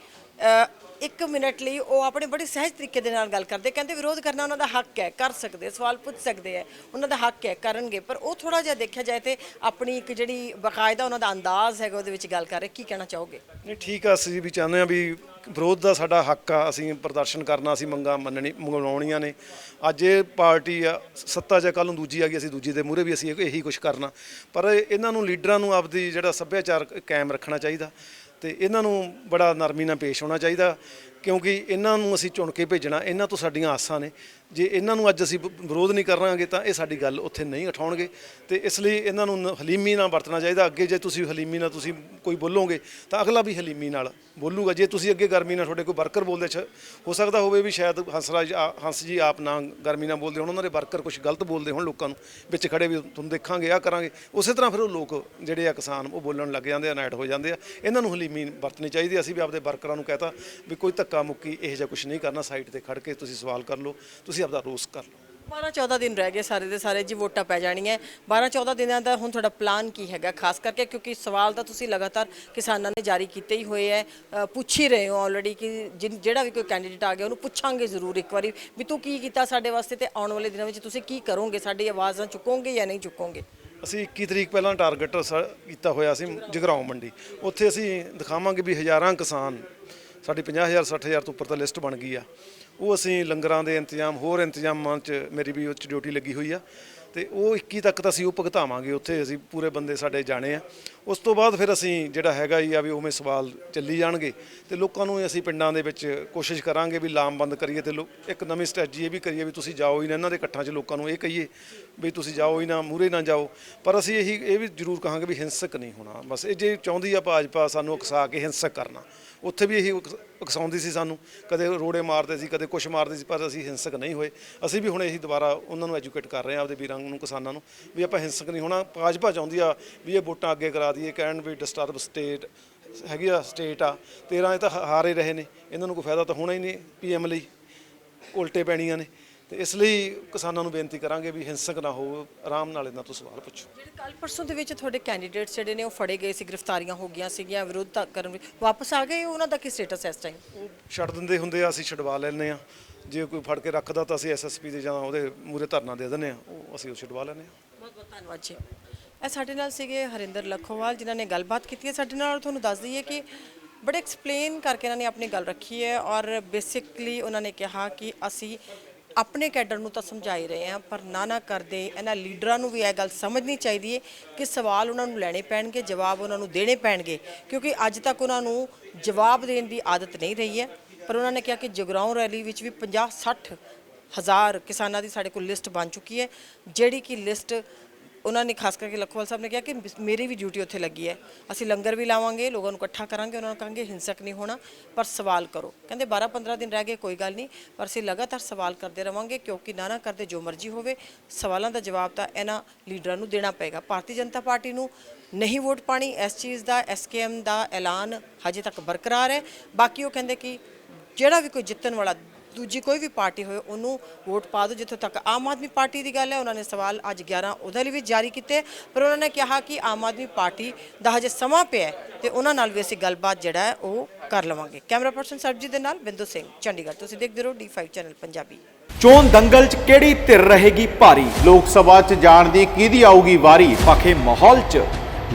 ਇੱਕ ਮਿੰਟ ਲਈ ਉਹ ਆਪਣੇ ਬੜੇ ਸਹਿਜ ਤਰੀਕੇ ਦੇ ਨਾਲ ਗੱਲ ਕਰਦੇ। ਕਹਿੰਦੇ ਵਿਰੋਧ ਕਰਨਾ ਉਹਨਾਂ ਦਾ ਹੱਕ ਹੈ, ਕਰ ਸਕਦੇ ਸਵਾਲ ਪੁੱਛ ਸਕਦੇ ਹੈ, ਉਹਨਾਂ ਦਾ ਹੱਕ ਹੈ, ਕਰਨਗੇ। ਪਰ ਉਹ ਥੋੜਾ ਜਿਹਾ ਦੇਖਿਆ ਜਾਏ ਤੇ ਆਪਣੀ ਇੱਕ ਜਿਹੜੀ ਬਕਾਇਦਾ ਉਹਨਾਂ ਦਾ ਅੰਦਾਜ਼ ਹੈਗਾ ਉਹਦੇ ਵਿੱਚ ਗੱਲ ਕਰ ਰਹੇ। ਕੀ ਕਹਿਣਾ ਚਾਹੋਗੇ? ਨਹੀਂ, ਠੀਕ ਆ, ਅਸੀਂ ਵੀ ਚਾਹੁੰਦੇ ਆ ਵੀ ਵਿਰੋਧ ਦਾ ਸਾਡਾ ਹੱਕ ਆ, ਅਸੀਂ ਪ੍ਰਦਰਸ਼ਨ ਕਰਨਾ, ਅਸੀਂ ਮੰਗਾਂ ਮੰਨਣੀ, ਮੰਗਵਾਉਣੀਆਂ ਨੇ। ਅੱਜ ਇਹ ਪਾਰਟੀ ਆ, ਸੱਤਾ ਜਾਂ ਕੱਲ ਨੂੰ ਦੂਜੀ ਆ ਗਈ, ਅਸੀਂ ਦੂਜੀ ਦੇ ਮੂਹਰੇ ਵੀ ਅਸੀਂ ਇਹੀ ਕੁਝ ਕਰਨਾ। ਪਰ ਇਹਨਾਂ ਨੂੰ ਲੀਡਰਾਂ ਨੂੰ ਆਪਦੀ ਜਿਹੜਾ ਸੱਭਿਆਚਾਰ ਕਾਇਮ ਰੱਖਣਾ ਚਾਹੀਦਾ। ਤੇ ਇਹਨਾਂ ਨੂੰ ਬੜਾ ਨਰਮੀ ਨਾਲ ਪੇਸ਼ ਹੋਣਾ ਚਾਹੀਦਾ। ਕਿਉਂਕਿ ਇਹਨਾਂ ਨੂੰ ਅਸੀਂ ਚੁਣ ਕੇ ਭੇਜਣਾ, ਇਹਨਾਂ ਤੋਂ ਸਾਡੀਆਂ ਆਸਾਂ ਨੇ। ਜੇ ਇਹਨਾਂ ਨੂੰ ਅੱਜ ਅਸੀਂ ਵਿਰੋਧ ਨਹੀਂ ਕਰਾਂਗੇ ਤਾਂ ਇਹ ਸਾਡੀ ਗੱਲ ਉੱਥੇ ਨਹੀਂ ਉਠਾਉਣਗੇ। ਤੇ ਇਸ ਲਈ ਇਹਨਾਂ ਨੂੰ ਹਲੀਮੀ ਨਾਲ ਵਰਤਣਾ ਚਾਹੀਦਾ। ਅੱਗੇ ਜੇ ਤੁਸੀਂ ਹਲੀਮੀ ਨਾਲ ਤੁਸੀਂ ਕੋਈ ਬੋਲੋਗੇ ਤਾਂ ਅਗਲਾ ਵੀ ਹਲੀਮੀ ਨਾਲ ਬੋਲੂਗਾ। ਜੇ ਤੁਸੀਂ ਅੱਗੇ ਗਰਮੀ ਨਾਲ ਤੁਹਾਡੇ ਕੋਈ ਵਰਕਰ ਬੋਲਦੇ ਛ- ਹੋ ਸਕਦਾ ਹੋਵੇ ਵੀ ਸ਼ਾਇਦ ਹੰਸਰਾਜ ਆ- ਹੰਸ ਜੀ ਆਪ ਨਾ ਗਰਮੀ ਨਾਲ ਬੋਲਦੇ ਹੋਣ। ਉਹਨਾਂ ਦੇ ਵਰਕਰ ਕੁਝ ਗਲਤ ਬੋਲਦੇ ਹੋਣ ਲੋਕਾਂ ਨੂੰ। ਵਿੱਚ ਖੜੇ ਵੀ ਤੁਹਾਨੂੰ ਦੇਖਾਂਗੇ ਆ ਕਰਾਂਗੇ। ਉਸੇ ਤਰ੍ਹਾਂ ਫਿਰ ਉਹ ਲੋਕ ਜਿਹੜੇ ਆ ਕਿਸਾਨ, ਉਹ ਬੋਲਣ ਲੱਗ ਜਾਂਦੇ ਆ, ਨਾਈਟ ਹੋ ਜਾਂਦੇ ਆ। ਇਹਨਾਂ ਨੂੰ ਹਲੀਮੀ ਵਰਤਣੀ ਚਾਹੀਦੀ ਅਸੀਂ ਵੀ ਆਪਦੇ ਵਰਕਰਾਂ ਨੂੰ ਕਹਤਾ ਵੀ ਕੋਈ ਧੱਕਾ ਮੁੱਕੀ ਇਹੋ ਜਿਹਾ ਕੁਝ ਨਹੀਂ ਕਰਨਾ ਸਾਈਡ ਤੇ ਖੜ ਕੇ ਤੁਸੀਂ ਸਵਾਲ ਕਰ ਲਓ ਤੁਸੀਂ ਆਪਦਾ ਰੋਸ ਕਰ ਲਓ। 12 14 ਦਿਨ ਰਹਿ ਗਏ ਸਾਰੇ ਦੇ ਸਾਰੇ ਜੀ ਵੋਟਾਂ ਪੈ ਜਾਣੀਆਂ। 12 14 ਦਿਨਾਂ ਦਾ ਹੁਣ ਤੁਹਾਡਾ ਪਲਾਨ ਕੀ ਹੈਗਾ? ਖਾਸ ਕਰਕੇ ਕਿਉਂਕਿ ਸਵਾਲ ਤਾਂ ਤੁਸੀਂ ਲਗਾਤਾਰ ਕਿਸਾਨਾਂ ਨੇ ਜਾਰੀ ਕੀਤੇ ਹੀ ਹੋਏ ਅ, ਪੁੱਛ ਹੀ ਰਹੇ ਹੋ ਆਲਰੇਡੀ ਕਿ ਜਿਨ- ਜਿਹੜਾ ਵੀ ਕੋਈ ਕੈਂਡੀਡੇਟ ਆ ਗਿਆ ਉਹਨੂੰ ਪੁੱਛਾਂਗੇ ਜ਼ਰੂਰ ਇੱਕ ਵਾਰੀ ਵੀ ਤੂੰ ਕੀ ਕੀਤਾ ਸਾਡੇ ਵਾਸਤੇ ਤੇ ਆਉਣ ਵਾਲੇ ਦਿਨਾਂ ਵਿੱਚ ਤੁਸੀਂ ਕੀ ਕਰੋਗੇ? ਸਾਡੀ ਆਵਾਜ਼ਾਂ ਚੁੱਕੋਗੇ ਜਾਂ ਨਹੀਂ ਚੁੱਕੋਗੇ? ਅਸੀਂ 21 ਤਰੀਕ ਪਹਿਲਾਂ ਟਾਰਗੇਟ ਕੀਤਾ ਹੋਇਆ ਸੀ ਜਗਰਾਉਂ ਮੰਡੀ। ਉੱਥੇ ਅਸੀਂ ਦਿਖਾਵਾਂਗੇ ਵੀ ਹਜ਼ਾਰਾਂ ਕਿਸਾਨ ਸਾਡੀ 50000 60000 ਤੋਂ ਉੱਪਰ ਤਾਂ ਲਿਸਟ ਬਣ ਗਈ ਆ। ਉਹ ਅਸੀਂ ਲੰਗਰਾਂ ਦੇ ਇੰਤਜ਼ਾਮ, ਹੋਰ ਇੰਤਜ਼ਾਮਾਂ 'ਚ ਮੇਰੀ ਵੀ ਉਹ 'ਚ ਡਿਊਟੀ ਲੱਗੀ ਹੋਈ ਆ। ਤੇ ਉਹ 21 ਤੱਕ ਤਾਂ ਅਸੀਂ ਉਹ ਭੁਗਤਾਵਾਂਗੇ, ਉੱਥੇ ਅਸੀਂ ਪੂਰੇ ਬੰਦੇ ਸਾਡੇ ਜਾਣੇ ਆ। ਉਸ ਤੋਂ ਬਾਅਦ ਫਿਰ ਅਸੀਂ ਜਿਹੜਾ ਹੈਗਾ ਹੀ ਆ ਵੀ ਉਵੇਂ ਸਵਾਲ ਚੱਲੀ ਜਾਣਗੇ। ਤੇ ਲੋਕਾਂ ਨੂੰ ਅਸੀਂ ਪਿੰਡਾਂ ਦੇ ਵਿੱਚ ਕੋਸ਼ਿਸ਼ ਕਰਾਂਗੇ ਵੀ ਲਾਮਬੰਦ ਕਰੀਏ ਤੇ ਲੋਕ ਇੱਕ ਨਵੀਂ ਸਟ੍ਰੈਟਜੀ ਇਹ ਵੀ ਕਰੀਏ ਵੀ ਤੁਸੀਂ ਜਾਓ ਹੀ ਨਾ ਇਹਨਾਂ ਦੇ ਇਕੱਠਾਂ 'ਚ ਲੋਕਾਂ ਨੂੰ ਇਹ ਕਹੀਏ ਵੀ ਤੁਸੀਂ ਜਾਓ ਹੀ ਨਾ ਮੂਰੇ ਨਾ ਜਾਓ। ਪਰ ਅਸੀਂ ਇਹੀ, ਇਹ ਵੀ ਜ਼ਰੂਰ ਕਹਾਂਗੇ ਵੀ ਹਿੰਸਕ ਨਹੀਂ ਹੋਣਾ। ਬਸ ਇਹ ਜੇ ਚਾਹੁੰਦੀ ਆ ਭਾਜਪਾ ਸਾਨੂੰ ਉਕਸਾ ਕੇ ਹਿੰਸਕ ਕਰਨਾ। ਉੱਥੇ ਵੀ ਇਹੀ ਉਕ ਉਕਸਾਉਂਦੀ ਸੀ ਸਾਨੂੰ। ਕਦੇ ਰੋੜੇ ਮਾਰਦੇ ਸੀ, ਕਦੇ ਕੁਛ ਮਾਰਦੇ ਸੀ, ਪਰ ਅਸੀਂ ਹਿੰਸਕ ਨਹੀਂ ਹੋਏ। ਅਸੀਂ ਵੀ ਹੁਣ ਇਹੀ ਦੁਬਾਰਾ ਉਹਨਾਂ ਨੂੰ ਐਜੂਕੇਟ ਕਰ ਰਹੇ ਹਾਂ, ਆਪਦੇ ਵੀਰਾਂ ਨੂੰ, ਕਿਸਾਨਾਂ ਨੂੰ, ਵੀ ਆਪਾਂ ਹਿੰਸਕ ਨਹੀਂ ਹੋਣਾ। ਭਾਜਪਾ ਚਾਹੁੰਦੀ ਆ ਵੀ ਇਹ ਵੋਟਾਂ ਅੱਗੇ ਕਰਾ ਦਈਏ, ਕਹਿਣ ਵੀ ਡਿਸਟਰਬ ਸਟੇਟ ਹੈਗੀ ਆ ਸਟੇਟ ਆ। 13 ਇਹ ਤਾਂ ਹਾ- ਹਾਰੇ ਰਹੇ ਨੇ। ਇਹਨਾਂ ਨੂੰ ਕੋਈ ਫਾਇਦਾ ਤਾਂ ਹੋਣਾ ਹੀ ਨਹੀਂ ਪੀਐਮ ਲਈ। ਉਲਟੇ ਪੈਣੀਆਂ ਨੇ। ਤੇ ਇਸ ਲਈ ਕਿਸਾਨਾਂ ਨੂੰ ਬੇਨਤੀ ਕਰਾਂਗੇ ਵੀ ਹਿੰਸਕ ਨਾ ਹੋ ਆਰਾਮ ਨਾਲ ਇਹਨਾਂ ਤੋਂ ਸਵਾਲ ਪੁੱਛੋ। ਜਿਹੜੇ ਕੱਲ ਪਰਸੋਂ ਦੇ ਵਿੱਚ ਤੁਹਾਡੇ ਕੈਂਡੀਡੇਟਸ ਜਿਹੜੇ ਨੇ ਉਹ ਫੜੇ ਗਏ ਸੀ ਗ੍ਰਿਫਤਾਰੀਆਂ ਹੋ ਗਈਆਂ ਸੀਗੀਆਂ ਵਿਰੋਧ ਕਰਨ ਵਾਪਸ ਆ ਗਏ ਉਹਨਾਂ ਦਾ ਕੀ ਸਟੇਟਸ ਹੈ ਇਸ ਟਾਈਮ ਉਹ ਛੱਡ ਦਿੰਦੇ ਹੁੰਦੇ ਆ ਅਸੀਂ ਛਡਵਾ ਲੈਂਦੇ ਆ ਜੇ ਕੋਈ ਫੜ ਕੇ ਰੱਖਦਾ ਤਾਂ ਅਸੀਂ ਐਸਐਸਪੀ ਦੇ ਜਾਂ ਉਹਦੇ ਮੂਰੇ ਧਰਨਾ ਦੇ ਦਿੰਦੇ ਆ ਉਹ ਅਸੀਂ ਉਹ ਛਡਵਾ ਲੈਂਦੇ ਆ ਬਹੁਤ ਬਹੁਤ ਧੰਨਵਾਦ ਜੀ। ਇਹ ਸਾਡੇ ਨਾਲ ਸੀਗੇ ਹਰਿੰਦਰ ਲੱਖੋਵਾਲ ਜਿਨ੍ਹਾਂ ਨੇ ਗੱਲਬਾਤ ਕੀਤੀ ਹੈ। ਸਾਡੇ ਨਾਲ ਤੁਹਾਨੂੰ ਦੱਸ ਦਈਏ ਕਿ ਬੜੇ ਐਕਸਪਲੇਨ ਕਰਕੇ ਇਹਨਾਂ ਨੇ ਆਪਣੀ ਗੱਲ ਰੱਖੀ ਹੈ ਔਰ ਬੇਸਿਕਲੀ ਉਹਨਾਂ ਨੇ ਕਿਹਾ ਕਿ ਅਸੀਂ ਆਪਣੇ ਕੈਡਰ ਨੂੰ ਤਾਂ ਸਮਝਾਈ ਰਹੇ ਹਾਂ, ਪਰ ਨਾ ਨਾ ਕਰਦੇ, ਇਹਨਾਂ ਲੀਡਰਾਂ ਨੂੰ ਵੀ ਇਹ ਗੱਲ ਸਮਝਣੀ ਚਾਹੀਦੀ ਹੈ ਕਿ ਸਵਾਲ ਉਹਨਾਂ ਨੂੰ ਲੈਣੇ ਪੈਣਗੇ, ਜਵਾਬ ਉਹਨਾਂ ਨੂੰ ਦੇਣੇ ਪੈਣਗੇ, ਕਿਉਂਕਿ ਅੱਜ ਤੱਕ ਉਹਨਾਂ ਨੂੰ ਜਵਾਬ ਦੇਣ ਦੀ ਆਦਤ ਨਹੀਂ ਰਹੀ ਹੈ। ਪਰ ਉਹਨਾਂ ਨੇ ਕਿਹਾ ਕਿ ਜਗਰਾਉਂ ਰੈਲੀ ਵਿੱਚ ਵੀ 50 60 ਹਜ਼ਾਰ ਕਿਸਾਨਾਂ ਦੀ ਸਾਡੇ ਕੋਲ ਲਿਸਟ ਬਣ ਚੁੱਕੀ ਹੈ, ਜਿਹੜੀ ਕਿ ਲਿਸਟ ਉਹਨਾਂ ਨੇ ਖਾਸ ਕਰਕੇ ਲਖੋਵਾਲ ਸਾਹਿਬ ਨੇ ਕਿਹਾ ਕਿ ਮੇਰੀ ਵੀ ਡਿਊਟੀ ਉੱਥੇ ਲੱਗੀ ਹੈ। ਅਸੀਂ ਲੰਗਰ ਵੀ ਲਾਵਾਂਗੇ, ਲੋਕਾਂ ਨੂੰ ਇਕੱਠਾ ਕਰਾਂਗੇ, ਉਹਨਾਂ ਨੂੰ ਕਹਾਂਗੇ ਹਿੰਸਕ ਨਹੀਂ ਹੋਣਾ, ਪਰ ਸਵਾਲ ਕਰੋ। ਕਹਿੰਦੇ 12 15 ਦਿਨ ਰਹਿ ਗਏ, ਕੋਈ ਗੱਲ ਨਹੀਂ, ਪਰ ਅਸੀਂ ਲਗਾਤਾਰ ਸਵਾਲ ਕਰਦੇ ਰਵਾਂਗੇ, ਕਿਉਂਕਿ ਨਾ ਨਾ ਕਰਦੇ ਜੋ ਮਰਜ਼ੀ ਹੋਵੇ, ਸਵਾਲਾਂ ਦਾ ਜਵਾਬ ਤਾਂ ਇਹਨਾਂ ਲੀਡਰਾਂ ਨੂੰ ਦੇਣਾ ਪਏਗਾ। ਭਾਰਤੀ ਜਨਤਾ ਪਾਰਟੀ ਨੂੰ ਨਹੀਂ ਵੋਟ ਪਾਣੀ, ਇਸ ਚੀਜ਼ ਦਾ ਐਸਕੇਐਮ ਦਾ ਐਲਾਨ ਹਜੇ ਤੱਕ ਬਰਕਰਾਰ ਹੈ। ਬਾਕੀ ਉਹ ਕਹਿੰਦੇ ਕਿ ਜਿਹੜਾ ਵੀ ਕੋਈ ਜਿੱਤਣ ਵਾਲਾ ਦੂਜੀ ਕੋਈ ਵੀ ਪਾਰਟੀ ਹੋਏ ਉਹਨੂੰ ਵੋਟ ਪਾ ਦਿਓ ਜਿੱਥੋਂ ਤੱਕ ਆਮ ਆਦਮੀ ਪਾਰਟੀ ਦੀ ਗੱਲ ਹੈ। ਉਹਨਾਂ ਨੇ ਸਵਾਲ ਅੱਜ 11 ਉਹਦੇ ਲਈ ਵੀ ਜਾਰੀ ਕੀਤੇ, ਪਰ ਉਹਨਾਂ ਨੇ ਕਿਹਾ ਕਿ ਆਮ ਆਦਮੀ ਪਾਰਟੀ ਦਾ ਹਜੇ ਸਮਾਂ ਪਿਆ ਹੈ ਤੇ ਉਹਨਾਂ ਨਾਲ ਵੀ ਅਸੀਂ ਗੱਲਬਾਤ ਜਿਹੜਾ ਹੈ ਉਹ ਕਰ ਲਵਾਂਗੇ। ਕੈਮਰਾ ਪਰਸਨ ਸਰਬਜੀਤ ਦੇ ਨਾਲ ਬਿੰਦੂ ਸਿੰਘ, ਚੰਡੀਗੜ੍ਹ। ਤੁਸੀਂ ਦੇਖਦੇ ਰਹੋ D5 ਚੈਨਲ ਪੰਜਾਬੀ। ਚੋਣ ਦੰਗਲ 'ਚ ਕਿਹੜੀ ਧਿਰ ਰਹੇਗੀ ਭਾਰੀ? ਲੋਕ ਸਭਾ 'ਚ ਜਾਣ ਦੀ ਕਿਹਦੀ ਆਊਗੀ ਵਾਰੀ? ਪਖੇ ਮਾਹੌਲ 'ਚ।